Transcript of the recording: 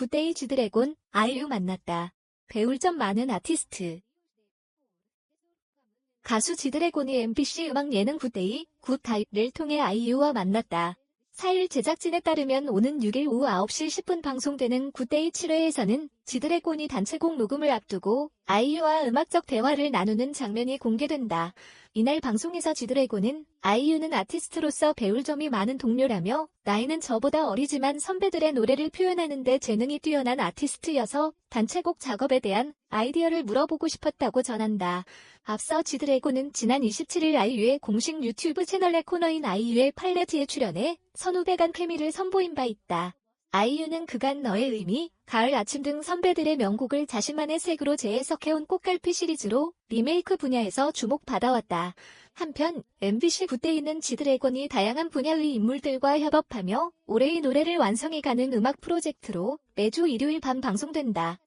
굿데이 지드래곤, 아이유 만났다. 배울 점 많은 아티스트. 가수 지드래곤이 MBC 음악 예능 굿데이, 굿타입을 통해 아이유와 만났다. 4일 제작진에 따르면 오는 6일 오후 9시 10분 방송되는 굿데이 7회에서는 지드래곤이 단체곡 녹음을 앞두고 아이유와 음악적 대화를 나누는 장면이 공개된다. 이날 방송에서 지드래곤은 아이유는 아티스트로서 배울 점이 많은 동료라며 나이는 저보다 어리지만 선배들의 노래를 표현하는데 재능이 뛰어난 아티스트여서 단체곡 작업에 대한 아이디어를 물어보고 싶었다고 전한다. 앞서 지드래곤은 지난 27일 아이유의 공식 유튜브 채널의 코너인 아이유의 팔레트에 출연해 선후배 간 케미를 선보인 바 있다. 아이유는 그간 너의 의미, 가을 아침 등 선배들의 명곡을 자신만의 색으로 재해석해온 꽃갈피 시리즈로 리메이크 분야에서 주목받아왔다. 한편 MBC 굿데이는 지드래곤이 다양한 분야의 인물들과 협업하며 올해의 노래를 완성해가는 음악 프로젝트로 매주 일요일 밤 방송된다.